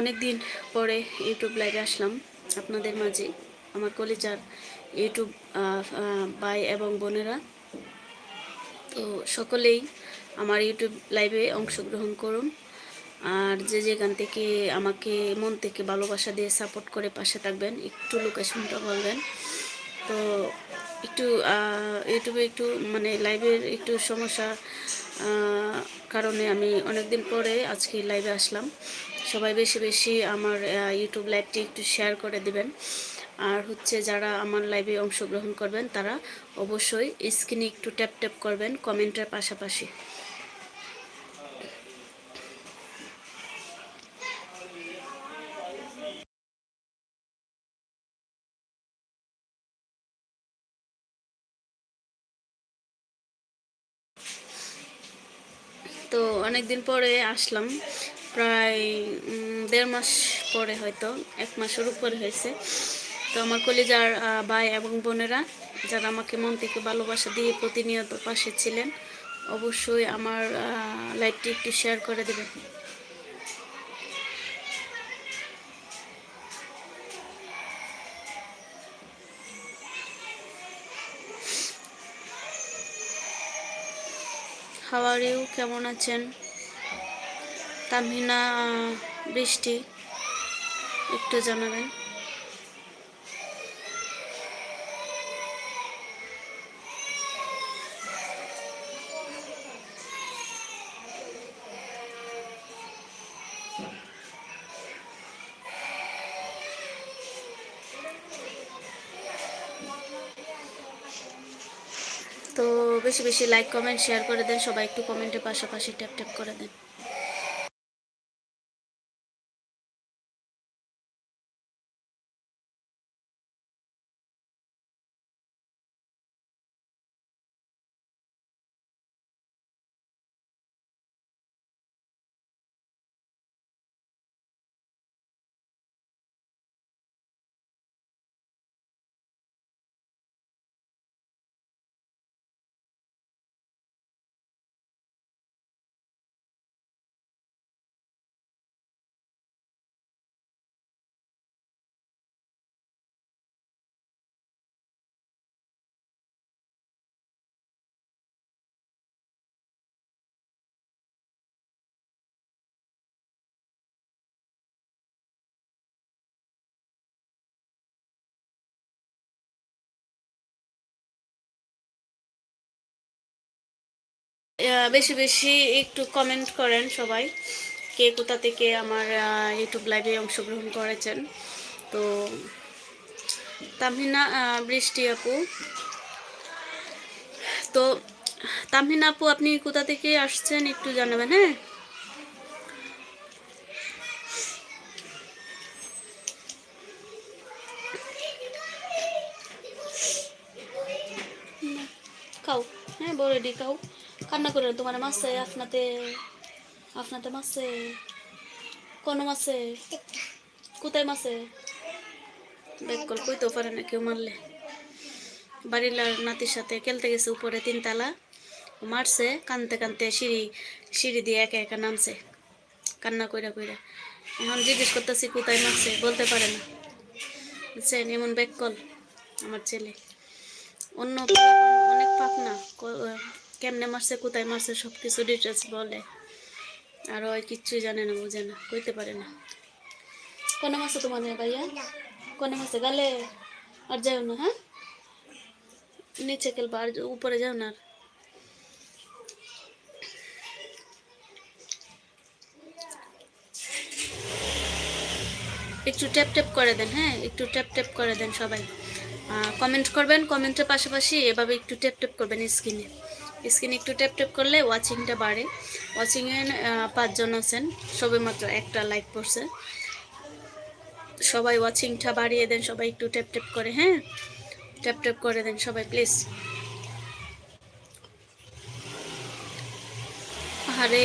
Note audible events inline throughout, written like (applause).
অনেক দিন পরে ইউটিউব লাইভে আসলাম আপনাদের মাঝে। আমার কলিজার ইউটিউব ভাই এবং বোনেরা। তো সকলেই আমার ইউটিউব লাইভে অংশগ্রহণ করুন। আর যে যেখান থেকে আমাকে মন থেকে ভালোবাসা দিয়ে সাপোর্ট করে পাশে থাকবেন, একটু লোকেশনটা বলবেন। তো একটু ইউটিউবে একটু মানে লাইভের একটু সমস্যা কারণে আমি অনেকদিন পরে আজকে লাইভে আসলাম। সবাই বেশি বেশি আমার ইউটিউব লাইভটি একটু শেয়ার করে দিবেন। আর হচ্ছে যারা আমার লাইভে অংশগ্রহণ করবেন, তারা অবশ্যই স্ক্রিনে একটু ট্যাপ ট্যাপ করবেন কমেন্টের পাশাপাশি। তো অনেক দিন পরে আসলাম, প্রায় দেড় মাস পরে হয়তো, এক মাসের উপরে হয়েছে। তো আমার কলিজার ভাই এবং বোনেরা যারা আমাকে মন থেকে ভালোবাসা দিয়ে প্রতিনিয়ত পাশে ছিলেন, অবশ্যই আমার লাইটটি একটু শেয়ার করে দেবেন। হাওয়ার ইউ কেমন আছেন? আহ, বৃষ্টি একটু জানাবেন। তো বেশি বেশি লাইক কমেন্ট শেয়ার করে দেন। সবাই একটু কমেন্টের পাশাপাশি ট্যাপ ট্যাপ করে দেন। বেশি বেশি একটু কমেন্ট করেন সবাই কে কোথা থেকে আমার ইউটিউব লাইভে অংশগ্রহণ করেছেন। তো আহ, বৃষ্টি আপু। তো তামিনা আপু আপনি কোথা থেকে আসছেন একটু জানাবেন হ্যাঁ? খাও হ্যাঁ বড়ডি খাও কান্না করে তোমার মাছে, আপনাতে আপনাতে মাছে, কোন মাছে, কোথায় মাছে? বেক কল কইতেও পারে না কেউ মারলে। বাড়ির নাতির সাথে খেলতে গেছে উপরে তিনতলা। মারছে, কানতে কানতে সিঁড়ি সিঁড়ি দিয়ে একা একা নামছে। কান্না কইরা কইরা। এখন জিজ্ঞেস করতেছি, কোথায় মারছে? বলতে পারে না। বুঝছেন এমন ব্যাক কল আমার ছেলে। অন্য অনেক পাক না কেমনে মারছে, কোথায় মারছে সব কিছু ডিটেলস বলে। আর ওই কিচ্ছুই জানে না, বুঝে না, কইতে পারে না। কোনে মাসে তোমাদের ভাইয়া? কোনে মাসে গালে? আর যাও না হ্যাঁ? নিচে খেলবা, আর উপরে যাও না। একটু ট্যাপ ট্যাপ করে দেন হ্যাঁ? একটু ট্যাপ ট্যাপ করে দেন সবাই। কমেন্ট করবেন কমেন্টের পাশাপাশি এভাবে একটু ট্যাপ ট্যাপ করবেন স্ক্রিনে স্ক্রিনে একটু ট্যাপ ট্যাপ করলে ওয়াচিংটা বাড়ে। ওয়াচিংয়ে পাঁচজন আছেন সবে মাত্র একটা লাইক পড়ছে সবাই ওয়াচিংটা বাড়িয়ে দেন, সবাই একটু ট্যাপ ট্যাপ করে হ্যাঁ? ট্যাপ ট্যাপ করে দেন সবাই প্লিজ আরে,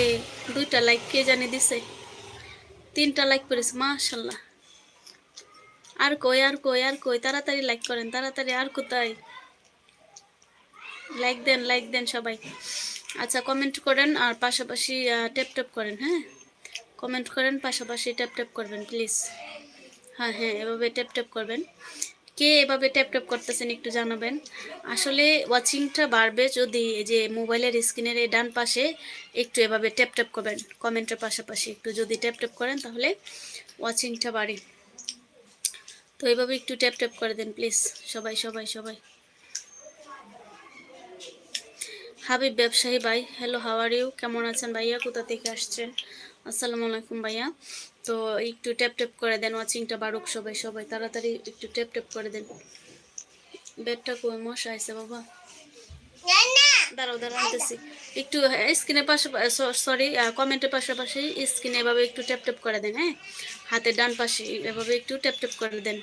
দুইটা লাইক কে জানি দিছে? তিনটা লাইক করেছে, মাশাল্লাহ। আর কই আর কই আর কই? তাড়াতাড়ি লাইক করেন, তাড়াতাড়ি, আর কোথায়? লাইক দেন লাইক দেন সবাই। আচ্ছা কমেন্ট করেন আর পাশাপাশি ট্যাপ ট্যাপ করেন হ্যাঁ? কমেন্ট করেন, পাশাপাশি ট্যাপ ট্যাপ করবেন প্লিজ হ্যাঁ হ্যাঁ এভাবে ট্যাপ ট্যাপ করবেন। কে এভাবে ট্যাপ ট্যাপ করতেছেন একটু জানাবেন। আসলে ওয়াচিংটা বাড়বে যদি এই যে মোবাইলের স্ক্রিনের এই ডান পাশে একটু এভাবে ট্যাপ ট্যাপ করবেন কমেন্টের পাশাপাশি একটু যদি ট্যাপ ট্যাপ করেন তাহলে ওয়াচিংটা বাড়ে। তো এভাবে একটু ট্যাপ ট্যাপ করে দেন প্লিজ সবাই সবাই সবাই। হাবিব ব্যবসায়ী ভাই। হ্যালো হাওয়ার ইউ কেমন আছেন ভাইয়া? কোথা থেকে আসছেন? আসসালামু আলাইকুম ভাইয়া। তো একটু ট্যাপ ট্যাপ করে দেন ওয়াচিংটা বাড়ুক সবাই সবাই তাড়াতাড়ি একটু ট্যাপ ট্যাপ করে দেন। বেডটা কই মশা আছে বাবা? দাঁড়াও দাঁড়াও আনতেছি একটু স্ক্রিনের পাশে সরি কমেন্টের পাশাপাশি স্ক্রিনে এভাবে একটু ট্যাপ ট্যাপ করে দেন হ্যাঁ? হাতের ডান পাশে এভাবে একটু ট্যাপ ট্যাপ করে দেন।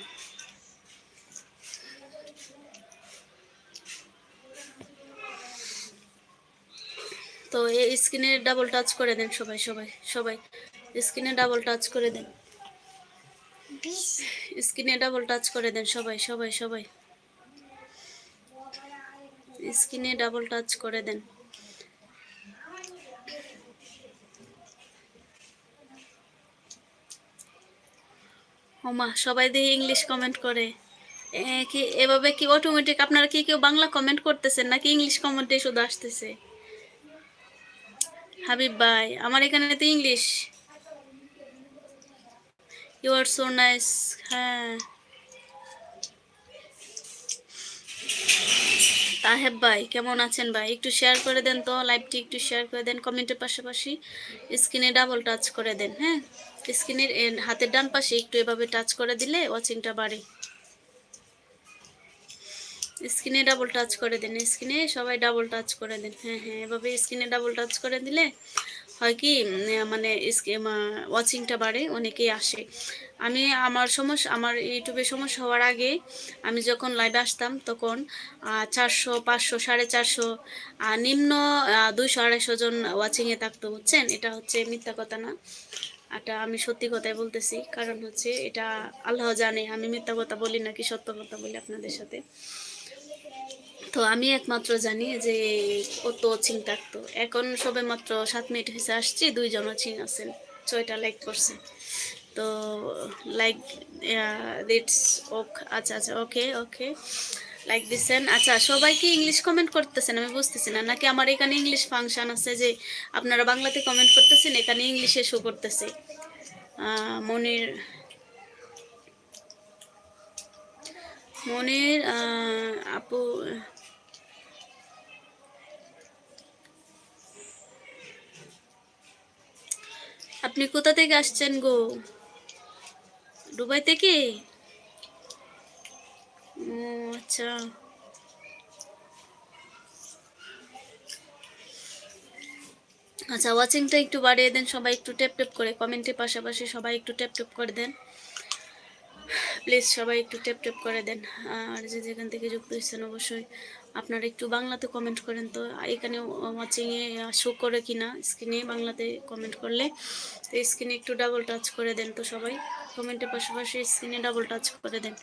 তো এই স্ক্রিনে ডাবল টাচ করে দেন সবাই সবাই সবাই। স্ক্রিনে ডাবল টাচ করে দেন। স্ক্রিনে ডাবল টাচ করে দেন সবাই সবাই সবাই। স্ক্রিনে ডাবল টাচ করে দেন। ওমা, সবাই দিয়ে ইংলিশ কমেন্ট করে। কি, এভাবে কি অটোমেটিক আপনারা কি কেউ বাংলা কমেন্ট করতেছেন নাকি ইংলিশ কমেন্টে শুধু আসতেছে? হাবিব ভাই, আমার এখানে তো English you are so nice হ্যাঁ। তাহেব ভাই, কেমন আছেন ভাই? একটু শেয়ার করে দেন তো লাইভটি একটু শেয়ার করে দেন কমেন্টের পাশাপাশি স্ক্রিনে ডাবল টাচ করে দেন হ্যাঁ। স্ক্রিনের হাতের ডান পাশে একটু এভাবে টাচ করে দিলে ওয়াচিংটা বাড়ে। স্ক্রিনে ডাবল টাচ করে দেন স্ক্রিনে সবাই ডাবল টাচ করে দেন। হ্যাঁ হ্যাঁ এভাবে স্ক্রিনে ডাবল টাচ করে দিলে হয় কি মানে ওয়াচিংটা বাড়ে, অনেকেই আসে। আমি আমার সমস্যা, আমার ইউটিউবে সমস্যা হওয়ার আগে আমি যখন লাইভে আসতাম তখন চারশো, পাঁচশো, সাড়ে চারশো নিম্ন দুইশো, আড়াইশো জন ওয়াচিংয়ে থাকতো, বুঝছেন? এটা হচ্ছে মিথ্যা কথা না। এটা আমি সত্যি কথাই বলতেছি, কারণ হচ্ছে এটা আল্লাহ জানে, আমি মিথ্যা কথা বলি নাকি সত্য কথা বলি আপনাদের সাথে। তো আমি একমাত্র জানি যে কত চিং থাকতো এখন সবে মাত্র সাত মিনিট হয়েছে আসছি, দুইজনও চিং আছেন ছয়টা লাইক করছে। তো লাইক দিটস ওক আচ্ছা আচ্ছা ওকে ওকে, লাইক দিচ্ছেন আচ্ছা সবাই কি ইংলিশ কমেন্ট করতেছেন? আমি বুঝতেছি না, নাকি আমার এখানে ইংলিশ ফাংশন আছে যে আপনারা বাংলাতে কমেন্ট করতেছেন, এখানে ইংলিশে শো করতেছে? মনির মনির আপু আপনি কোথা থেকে আসছেন গো? দুবাই থেকে? ও আচ্ছা। আচ্ছা ওয়াচিংটা একটু বাড়িয়ে দেন, সবাই একটু ট্যাপ ট্যাপ করে। কমেন্টের পাশাপাশি সবাই একটু ট্যাপ ট্যাপ করে দেন। প্লিজ সবাই একটু ট্যাপ ট্যাপ করে দেন। আর যে যেখান থেকে যুক্ত হয়েছেন, অবশ্যই আপনারা একটু বাংলাতে কমেন্ট করেন তো এখানে ওয়াচিংয়ে শো করে কি না স্ক্রিনে বাংলাতে কমেন্ট করলে, তো স্ক্রিনে একটু ডাবল টাচ করে দেন তো সবাই কমেন্টের পাশাপাশি স্ক্রিনে ডাবল টাচ করে দেন।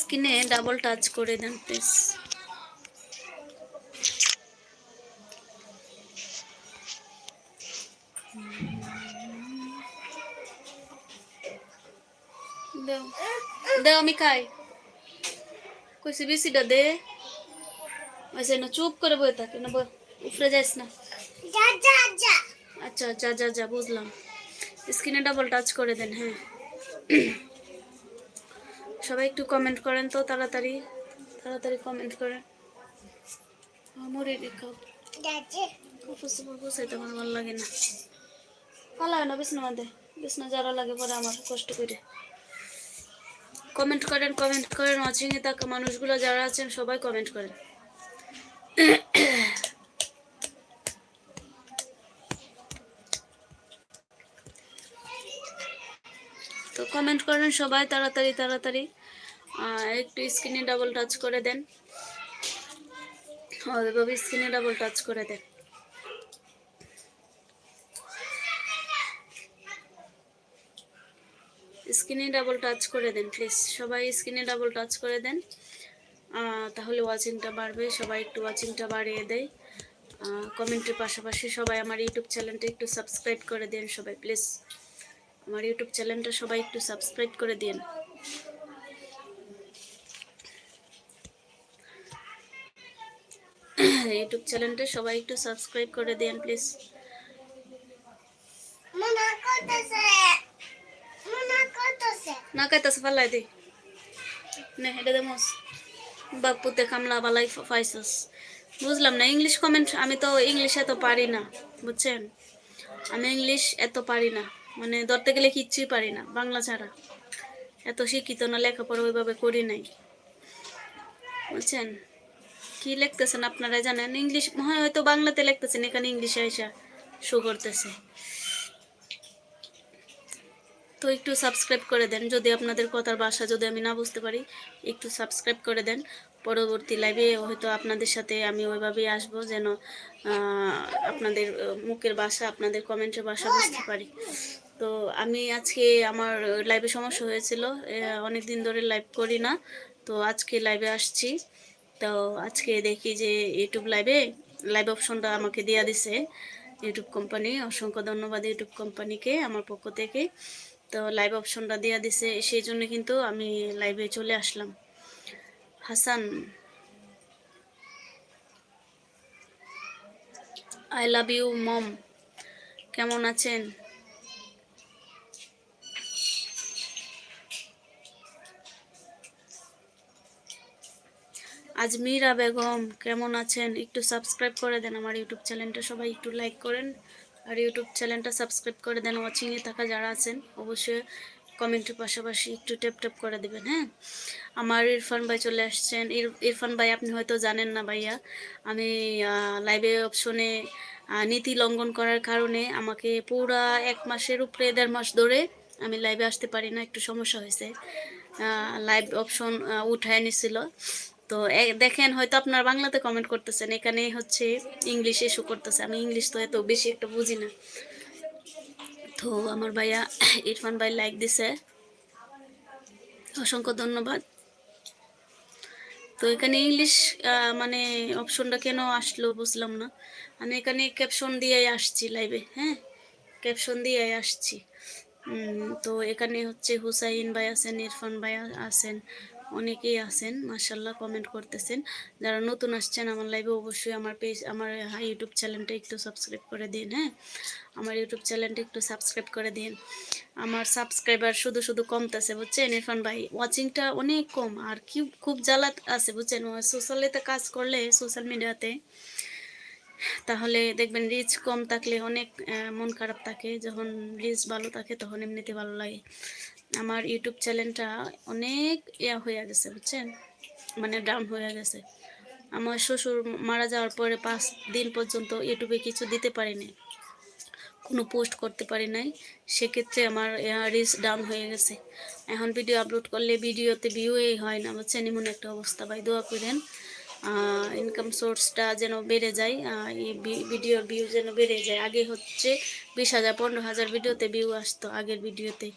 স্ক্রিনে ডাবল টাচ করে দেন প্লিজ দাও দাও আমি খাই কইছি বেশিটা দে। আচ্ছা না চুপ করে বই থাকে না উপরে যাইস না। আচ্ছা যা যা যা বুঝলাম। স্ক্রিনে ডাবল টাচ করে দেন হ্যাঁ। সবাই একটু কমেন্ট করেন তো তাড়াতাড়ি। তাড়াতাড়ি কমেন্ট করেন। মরে খাও বসাইতে আমার ভালো লাগে না। ভালো লাগে না বিছনা মধ্যে বিছনা যারা লাগে পরে আমার কষ্ট করে। কমেন্ট করেন কমেন্ট করেন। ওয়াচিংয়ে থাকা মানুষগুলো যারা আছেন, সবাই কমেন্ট করেন। তো কমেন্ট করেন সবাই, তাড়াতাড়ি তাড়াতাড়ি। একটু স্ক্রিনে ডাবল টাচ করে দেন। স্ক্রিনে ডাবল টাচ করে দেন। স্ক্রিনে ডাবল টাচ করে দেন প্লিজ সবাই স্ক্রিনে ডাবল টাচ করে দেন। তাহলে ওয়াচিংটা বাড়বে, সবাই একটু ওয়াচিংটা বাড়িয়ে দেয়। কমেন্টের পাশাপাশি সবাই আমার ইউটিউব চ্যানেলটা একটু সাবস্ক্রাইব করে দিন সবাই প্লিজ আমার ইউটিউব চ্যানেলটা সবাই একটু সাবস্ক্রাইব করে দিন ইউটিউব চ্যানেলটা সবাই একটু সাবস্ক্রাইব করে দিন প্লিজ না কাইতাছে ফালাই দি নে এটা দেমস বাপুতে কামলা বালাই ফাইসাস বুঝলাম না ইংলিশ কমেন্ট আমি তো ইংলিশ এত পারি না বুঝছেন আমি ইংলিশ এত পারি না মানে ধরতে গেলে কিচ্ছুই পারি না বাংলা ছাড়া এত শিক্ষিত না লেখাপড়া ওইভাবে করি নাই বুঝছেন কি লিখতেছেন আপনারা জানেন ইংলিশ হয় হয়তো বাংলাতে লিখতেছেন এখানে ইংলিশে আইসা শো করতেছে তো একটু সাবস্ক্রাইব করে দেন। যদি আপনাদের কথার ভাষা যদি আমি না বুঝতে পারি, একটু সাবস্ক্রাইব করে দেন। পরবর্তী লাইভে হয়তো আপনাদের সাথে আমি ওইভাবেই আসব যেন আপনাদের মুখের ভাষা, আপনাদের কমেন্টের ভাষা বুঝতে পারি। তো আমি আজকে আমার লাইভে সমস্যা হয়েছিল। অনেক দিন ধরে লাইভ করি না। তো আজকে লাইভে আসছি। তো আজকে দেখি যে ইউটিউব লাইভে লাইভ অপশনটা আমাকে দেওয়া দিছে। ইউটিউব কোম্পানি অসংখ্য ধন্যবাদ ইউটিউব কোম্পানিকে আমার পক্ষ থেকে। তো লাইভ অপশনটা দেওয়া দিছে। সেই জন্য কিন্তু আমি লাইভে চলে আসলাম। Hasan I love you mom কেমন আছেন? আজমিরা বেগম, কেমন আছেন? একটু সাবস্ক্রাইব করে দেন আমার ইউটিউব চ্যানেলটা সবাই একটু লাইক করেন। আর ইউটিউব চ্যানেলটা সাবস্ক্রাইব করে দেন ওয়াচিংয়ে থাকা যারা আছেন, অবশ্যই কমেন্টের পাশাপাশি একটু ট্যাপ ট্যাপ করে দেবেন হ্যাঁ? আমার ইরফান ভাই চলে আসছেন। ইর- ইরফান ভাই, আপনি হয়তো জানেন না ভাইয়া, আমি লাইভে অপশনে নীতি লঙ্ঘন করার কারণে আমাকে পুরা এক মাসের উপরে দেড় মাস ধরে আমি লাইভে আসতে পারি না, একটু সমস্যা হয়েছে। লাইভ অপশন উঠায় নিছিল। তো দেখেন, হয়তো আপনার বাংলাতে কমেন্ট করতেছেন এখানে হচ্ছে ইংলিশে শো করতেছে। আমি ইংলিশ তো এত বেশি একটা বুঝি না। তো, আমার ভাইয়া ইরফান ভাই লাইক দিছে। অসংখ্য ধন্যবাদ। তো, এখানে ইংলিশ মানে অপশনটা কেন আসলো বুঝলাম না। আমি এখানে ক্যাপশন দিয়েই আসছি লাইভে হ্যাঁ? ক্যাপশন দিয়েই আসছি। তো, এখানে হচ্ছে হুসাইন ভাই আছেন ইরফান ভাই আছেন। অনেকেই আছেন মার্শাল্লাহ কমেন্ট করতেছেন। যারা নতুন আসছেন আমার লাইভে অবশ্যই আমার পেজ আমার ইউটিউব চ্যানেলটা একটু সাবস্ক্রাইব করে দিন হ্যাঁ? আমার ইউটিউব চ্যানেলটা একটু সাবস্ক্রাইব করে দিন। আমার সাবস্ক্রাইবার শুধু শুধু কমতেছে, বুঝছেন? ইরফান ভাই ওয়াচিংটা অনেক কম, আর কি, খুব জ্বালাত আছে, বুঝছেন? সোশ্যালিতে কাজ করলে সোশ্যাল মিডিয়াতে তাহলে দেখবেন রিচ কম থাকলে অনেক মন খারাপ থাকে। যখন রিচ ভালো থাকে, তখন এমনিতে ভালো লাগে। আমার ইউটিউব চ্যানেলটা অনেক ইয়া হয়ে গেছে, বুঝছেন? মানে ডাউন হয়ে গেছে। আমার শ্বশুর মারা যাওয়ার পরে পাঁচ দিন পর্যন্ত ইউটিউবে কিছু দিতে পারিনি। কোনো পোস্ট করতে পারি নাই। সেক্ষেত্রে আমার রিচ ডাউন হয়ে গেছে। এখন ভিডিও আপলোড করলে ভিডিওতে ভিউই হয় না, বুঝছেন? এমন একটা অবস্থা। ভাই, দোয়া করেন। ইনকাম সোর্সটা যেন বেড়ে যায় এই ভিডিওর ভিউ যেন বেড়ে যায়। আগে হচ্ছে বিশ হাজার, পনেরো হাজার ভিডিওতে ভিউ আসতো আগের ভিডিওতে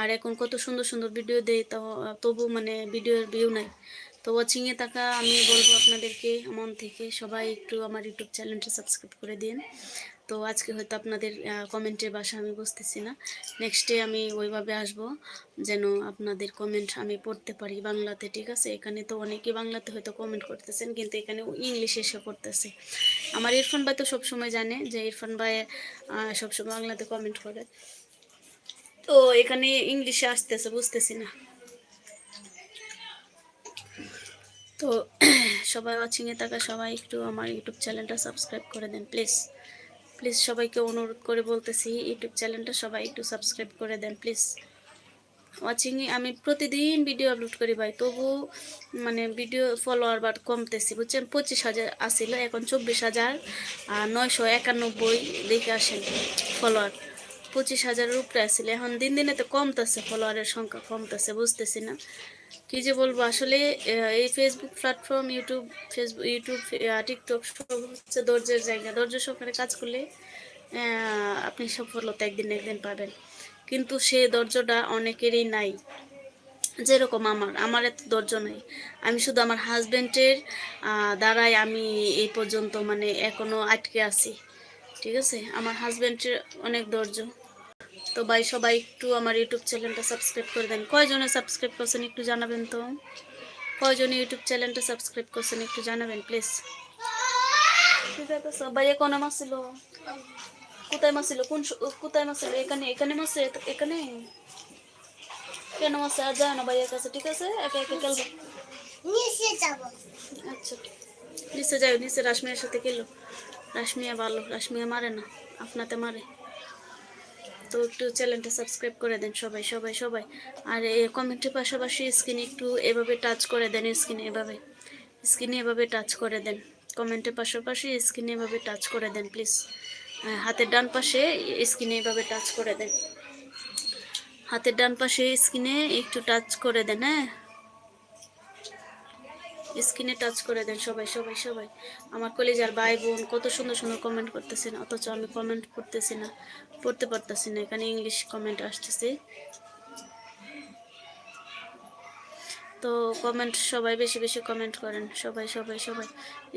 আর এখন কত সুন্দর সুন্দর ভিডিও দেয়, তো, তবু মানে ভিডিওর ভিউ নাই। তো ওয়াচিংয়ে থাকা আমি বলব আপনাদেরকে, মন থেকে সবাই একটু আমার ইউটিউব চ্যানেলটা সাবস্ক্রাইব করে দিন। তো আজকে হয়তো আপনাদের কমেন্টের ভাষা আমি বুঝতেছি না। নেক্সটে আমি ওইভাবে আসব, যেন আপনাদের কমেন্ট আমি পড়তে পারি বাংলাতে, ঠিক আছে? এখানে তো অনেকে বাংলাতে হয়তো কমেন্ট করতেছেন, কিন্তু এখানে ইংলিশে এসে করতেছে আমার ইরফান ভাই তো সবসময় জানে যে ইরফান ভাই সবসময় বাংলাতে কমেন্ট করে। তো এখানে ইংলিশে আসতেছে, বুঝতেছি না। তো (clears throat) সবাই ওয়াচিংয়ে থাকা সবাই একটু আমার ইউটিউব চ্যানেলটা সাবস্ক্রাইব করে দেন প্লিজ প্লিজ সবাইকে অনুরোধ করে বলতেছি ইউটিউব চ্যানেলটা সবাই একটু সাবস্ক্রাইব করে দেন প্লিজ ওয়াচিংয়ে আমি প্রতিদিন ভিডিও আপলোড করি ভাই, তবু মানে ভিডিও ফলোয়ার বাট কমতেছি, বুঝছেন? পঁচিশ হাজার আসিল, এখন চব্বিশ হাজার নয়শো একানব্বই দেখে আসেন ফলোয়ার পঁচিশ হাজারের উপরে আসছিল এখন দিন দিনে তো কমতেছে ফলোয়ারের সংখ্যা কমতেছে, বুঝতেছি না। কি যে বলব, আসলে এই Facebook platform YouTube Facebook YouTube TikTok সব হচ্ছে ধৈর্যের জায়গা। ধৈর্য সহকারে কাজ করলে আপনি সফলতা একদিন একদিন পাবেন। কিন্তু সে ধৈর্যটা অনেকেরই নাই। যেরকম আমার আমার এত ধৈর্য নেই। আমি শুধু আমার হাজব্যান্ডের দ্বারাই আমি এই পর্যন্ত মানে এখনও আটকে আছি। ঠিক আছে? আমার হাজব্যান্ডের অনেক ধৈর্য। তো ভাই সবাই একটু আমার ইউটিউব চ্যানেলটা সাবস্ক্রাইব করে দেন। কয়জনে সাবস্ক্রাইব করছেন একটু জানাবেন তো? কয়জনে ইউটিউব চ্যানেলটা সাবস্ক্রাইব করছেন একটু জানাবেন প্লিজ? ভাইয়া কোন মাছ ছিল। কোথায় মাছ ছিল? কোন কোথায় মাছ ছিল? এখানে এখানে মাছ এখানে? কেন মাছ আর যায় না ভাইয়ের কাছে ঠিক আছে? একে একে খেলব। আচ্ছা নিচে যাও নিচে রাশমিয়ার সাথে খেলো। রাশমিয়া ভালো রাশমিয়া মারে না আপনাতে মারে। তো একটু চ্যানেলটা সাবস্ক্রাইব করে দেন সবাই সবাই সবাই। আর কমেন্টের পাশাপাশি স্ক্রিনে একটু এভাবে টাচ করে দেন, স্ক্রিনে এভাবে স্ক্রিনে এভাবে টাচ করে দেন। কমেন্টের পাশাপাশি স্ক্রিনে এভাবে টাচ করে দেন প্লিজ হাতের ডান পাশে স্ক্রিনে এভাবে টাচ করে দেন। হাতের ডান পাশে স্ক্রিনে একটু টাচ করে দেন হ্যাঁ? স্ক্রিনে টাচ করে দেন সবাই সবাই সবাই। আমার কলেজার ভাই বোন কত সুন্দর সুন্দর কমেন্ট করতেছেন, অথচ আমি কমেন্ট পড়তেছি না, পড়তে পারতেছি না, এখানে ইংলিশ কমেন্ট আসতেছে। তো কমেন্ট সবাই বেশি বেশি কমেন্ট করেন, সবাই সবাই সবাই।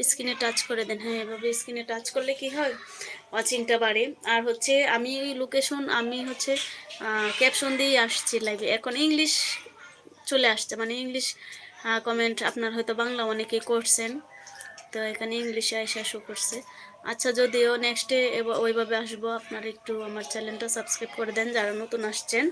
স্ক্রিনে টাচ করে দেন হ্যাঁ এভাবে স্ক্রিনে টাচ করলে কি হয়? ওয়াচিংটা বাড়ে। আর হচ্ছে আমি লোকেশন আমি হচ্ছে ক্যাপশন দিয়েই আসছি লাইভে এখন ইংলিশ চলে আসছে মানে ইংলিশ কমেন্ট আপনার হয়তো বাংলা অনেকে করছেন। তো এখানে ইংলিশে এসে শো করছে। আচ্ছা যদিও নেক্সটে ওইভাবে আসব, আপনারা একটু আমার চ্যানেলটা সাবস্ক্রাইব করে দেন, যারা নতুন আসছেন।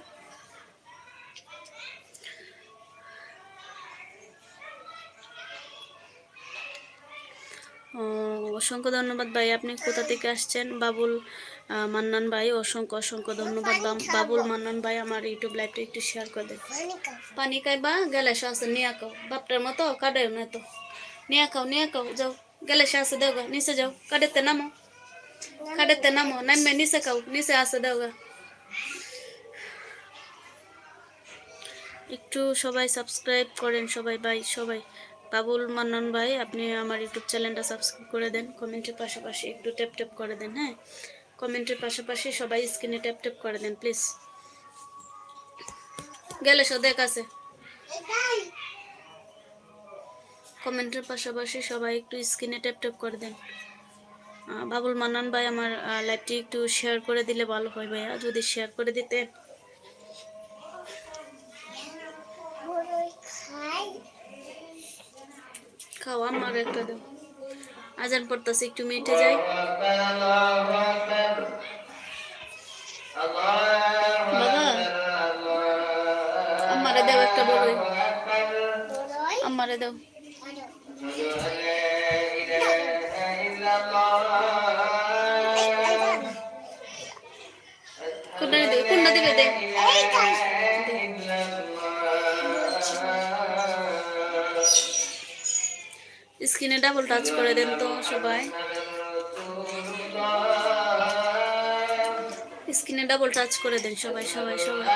অসংখ্য ধন্যবাদ ভাই, আপনি কোথা থেকে আসছেন? বাবুল মান্নান ভাই, অসংখ্য অসংখ্য ধন্যবাদ। বাবুল মান্নান ভাই, আমার ইউটিউব লাইভটা একটু শেয়ার করে দেন। পানি খাইবা? গেলে শাসে নিয়ে খাও। বাপটার মতো কাটাই না তো নিয়ে খাও নিয়ে খাও, যাও। গেলে শাসে দেও গা নিচে যাও। কাটেতে নামো। কাটেতে নামো। নামবে নিচে খাও, নিচে আসে দেও গা একটু সবাই সাবস্ক্রাইব করেন, সবাই ভাই, সবাই। বাবুল মান্নান ভাই, আপনি আমার ইউটিউব চ্যানেলটা সাবস্ক্রাইব করে দেন। কমেন্টের পাশাপাশি একটু ট্যাপ ট্যাপ করে দেন হ্যাঁ? কমেন্টের পাশাপাশি সবাই স্ক্রিনে ট্যাপ ট্যাপ করে দেন প্লিজ গেলে সো দেখ আছে কমেন্টের পাশাপাশি সবাই একটু স্ক্রিনে ট্যাপ ট্যাপ করে দেন। বাবুল মান্নান ভাই আমার লাইভটি একটু শেয়ার করে দিলে ভালো হয় ভাইয়া। যদি শেয়ার করে দিতে। খাওয়া আমার একটা দাও। আজান পড়তেছে একটু মিটে যাই বাবা আমারে দাও একটা বড়ই আমারে দাও কোনটা দিবে কোনটা দিবে দে স্ক্রিনে ডাবল টাচ করে দেন তো সবাই। স্ক্রিনে ডাবল টাচ করে দেন সবাই সবাই সবাই।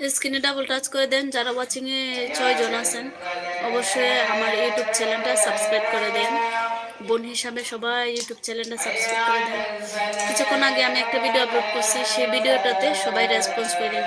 স্ক্রিনে ডাবল টাচ করে দেন, যারা ওয়াচিংয়ে ছয়জন ছয় জন আছেন, অবশ্যই আমার ইউটিউব চ্যানেলটা সাবস্ক্রাইব করে দেন। বোন হিসাবে সবাই ইউটিউব চ্যানেলটা সাবস্ক্রাইব করে দেন। কিছুক্ষণ আগে আমি একটা ভিডিও আপলোড করছি, সেই ভিডিওটাতে সবাই রেসপন্স করে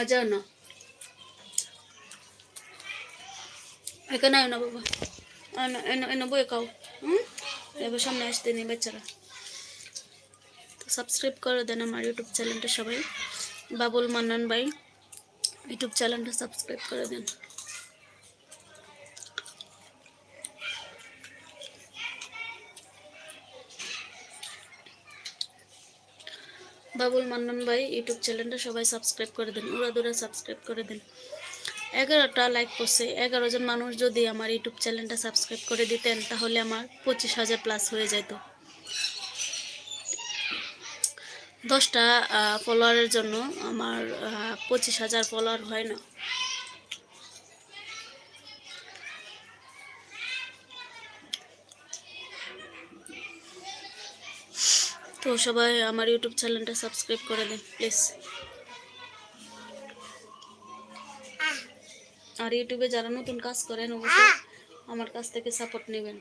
আজাও না। এখানে আয় না বাবা এনে বই খাও এবার সামনে আসতে নেই বাচ্চারা। সাবস্ক্রাইব করে দেন আমার ইউটিউব চ্যানেলটা সবাই। বাবুল মান্নান ভাই ইউটিউব চ্যানেলটা সাবস্ক্রাইব করে দেন। বাবুল মান্নান ভাই ইউটিউব চ্যানেলটা সবাই সাবস্ক্রাইব করে দিন উড়া দুরা সাবস্ক্রাইব করে দিন। এগারোটা লাইক করছে, এগারো জন মানুষ যদি আমার ইউটিউব চ্যানেলটা সাবস্ক্রাইব করে দিতেন, তাহলে আমার পঁচিশ হাজার প্লাস হয়ে যেত দশটা ফলোয়ারের জন্য আমার পঁচিশ হাজার ফলোয়ার হয় না। তো সবাই আমার ইউটিউব চ্যানেলটা সাবস্ক্রাইব করে দিন প্লিজ আর ইউটিউবে যারা নতুন কাজ করেন অবশ্যই আমার কাছ থেকে সাপোর্ট নেবেন।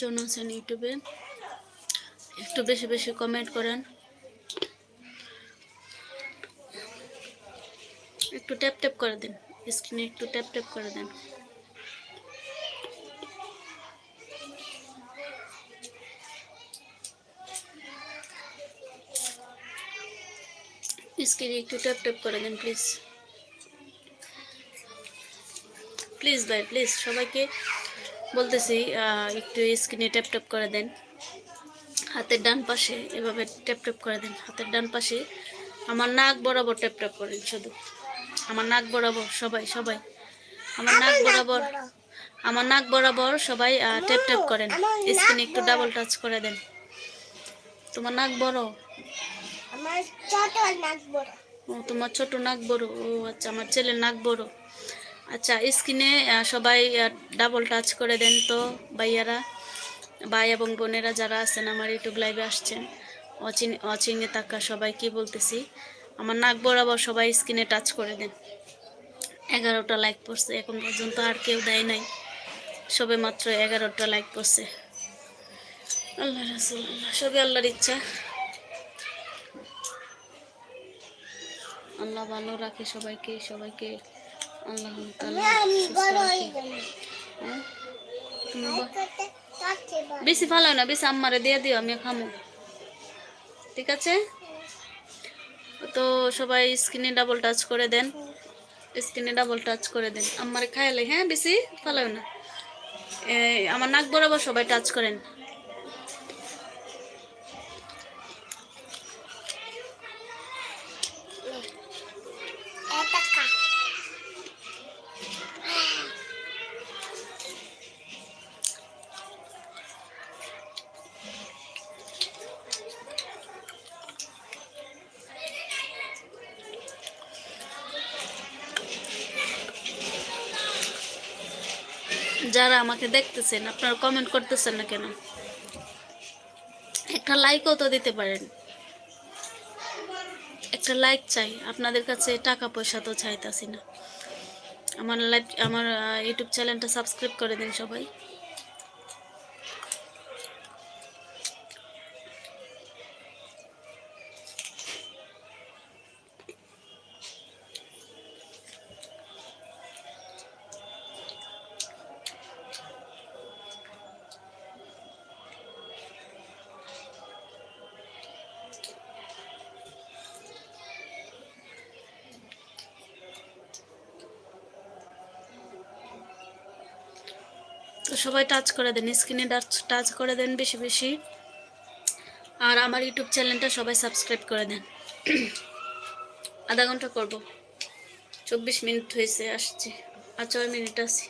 সাতজন আছেন ইউটিউবে, একটু বেশি বেশি কমেন্ট করেন। একটু ট্যাপ ট্যাপ করে দিন স্ক্রিনে একটু ট্যাপ ট্যাপ করে দেন। স্ক্রিনে একটু ট্যাপ ট্যাপ করে দেন প্লিজ প্লিজ ভাই প্লিজ সবাইকে বলতেছি একটু স্ক্রিনে ট্যাপ ট্যাপ করে দেন। হাতের ডান পাশে এভাবে ট্যাপ ট্যাপ করে দেন। হাতের ডান পাশে আমার নাক বরাবর ট্যাপ ট্যাপ করেন শুধু। আমার নাক বরাবর সবাই সবাই। আমার নাক বরাবর আমার নাক বরাবর সবাই ট্যাপ ট্যাপ করেন। স্ক্রিনে একটু ডাবল টাচ করে দেন। তোমার নাক বড়? আমার ছোট নাক বড়। ও তোমার ছোট নাক বড়? ও আচ্ছা আমার ছেলের নাক বড়। আচ্ছা স্ক্রিনে সবাই ডাবল টাচ করে দেন তো ভাইয়ারা, ভাই এবং বোনেরা যারা আছেন, আমার ইউটিউব লাইভে আসছেন, অচিন, অচিনে থাকা সবাই কি বলতেছি, আমার নাক বরাবর সবাই স্ক্রিনে টাচ করে দেন। এগারোটা লাইক পড়ছে এখন পর্যন্ত আর কেউ দেয় নাই, সবে মাত্র এগারোটা লাইক পড়ছে আল্লাহ রাসুল, আল্লাহ, সবে আল্লাহর ইচ্ছা। আল্লাহ ভালো রাখে সবাইকে সবাইকে আল্লাহ বেশি ভালো না, বেশি আম্মারে দিয়ে দিও আমি খামো। ঠিক আছে? তো সবাই স্ক্রিনে ডাবল টাচ করে দেন। স্ক্রিনে ডাবল টাচ করে দেন। আম্মারে খাইলে হ্যাঁ বেশি ভালো না। আমার নাক বরাবর সবাই টাচ করেন। যারা আমাকে দেখতেছেন, আপনারা কমেন্ট করতেছেন না কেন? একটা লাইকও তো দিতে পারেন। একটা লাইক চাই, আপনাদের কাছে টাকা পয়সা তো চাইতেছি না। আমার লাইক আমার ইউটিউব চ্যানেলটা সাবস্ক্রাইব করে দিন সবাই। তো সবাই টাচ করে দেন স্ক্রিনে টাচ করে দেন বেশি বেশি। আর আমার ইউটিউব চ্যানেলটা সবাই সাবস্ক্রাইব করে দেন। আধা ঘণ্টা করব। চব্বিশ মিনিট হয়েছে, আসছি। আর ছয় মিনিট আছে।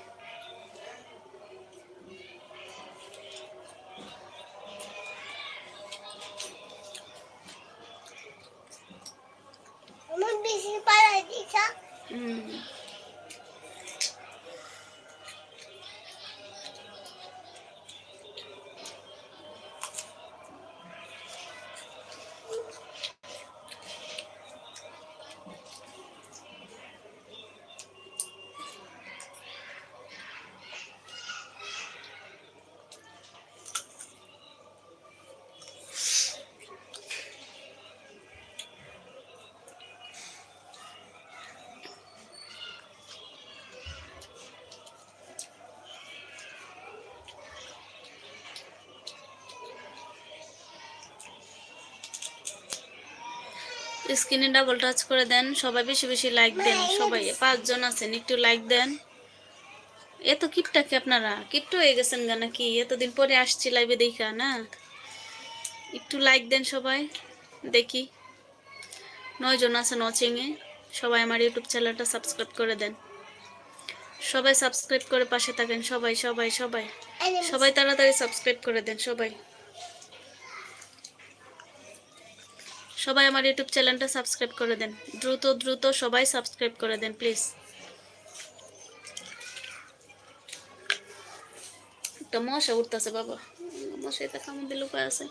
স্ক্রিনে ডাবল টাচ করে দেন, সবাই বেশি বেশি লাইক দেন, সবাই পাঁচজন আছেন, একটু লাইক দেন। এত কিপটা কি আপনারা? কিপটা হয়ে গেছেন গা নাকি? এতদিন পরে আসছি লাইভে দেখা, না? একটু লাইক দেন সবাই, দেখি। নয়জন আছেন ওয়াচিংয়ে সবাই আমার ইউটিউব চ্যানেলটা সাবস্ক্রাইব করে দেন। সবাই সাবস্ক্রাইব করে পাশে থাকেন, সবাই সবাই সবাই। সবাই তাড়াতাড়ি সাবস্ক্রাইব করে দেন, সবাই। সবাই আমার ইউটিউব চ্যানেলটা সাবস্ক্রাইব করে দেন। দ্রুত দ্রুত সবাই সাবস্ক্রাইব করে দেন, প্লিজ। একটা মশা উঠতেছে বাবা। মশাই এটা কামড় দিলে আছে?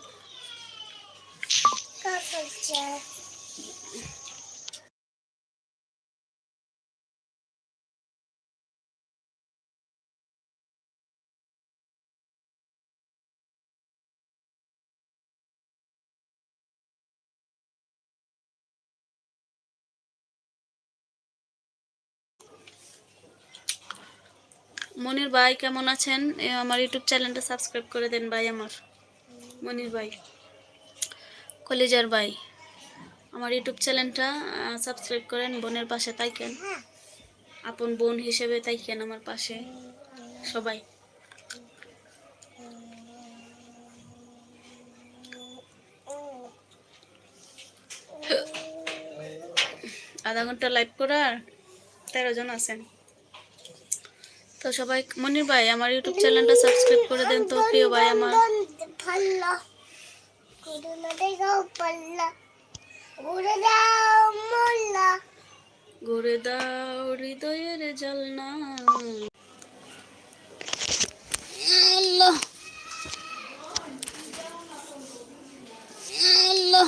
মনির ভাই কেমন আছেন? আমার ইউটিউব চ্যানেলটা সাবস্ক্রাইব করে দেন ভাই আমার। মনির ভাই। কলিজার ভাই। আমার ইউটিউব চ্যানেলটা সাবস্ক্রাইব করেন, বোনের পাশে তাইকেন। আপন বোন হিসেবে তাইকেন আমার পাশে। সবাই। আধা ঘণ্টা লাইভ করার তেরো জন আছেন। তো সবাই, মনির ভাই, আমার ইউটিউব চ্যানেলটা সাবস্ক্রাইব করে দেন তো, প্রিয় ভাই আমার। ঘুরে দাও হৃদয়ের জলনা আল্লাহ। আল্লাহ।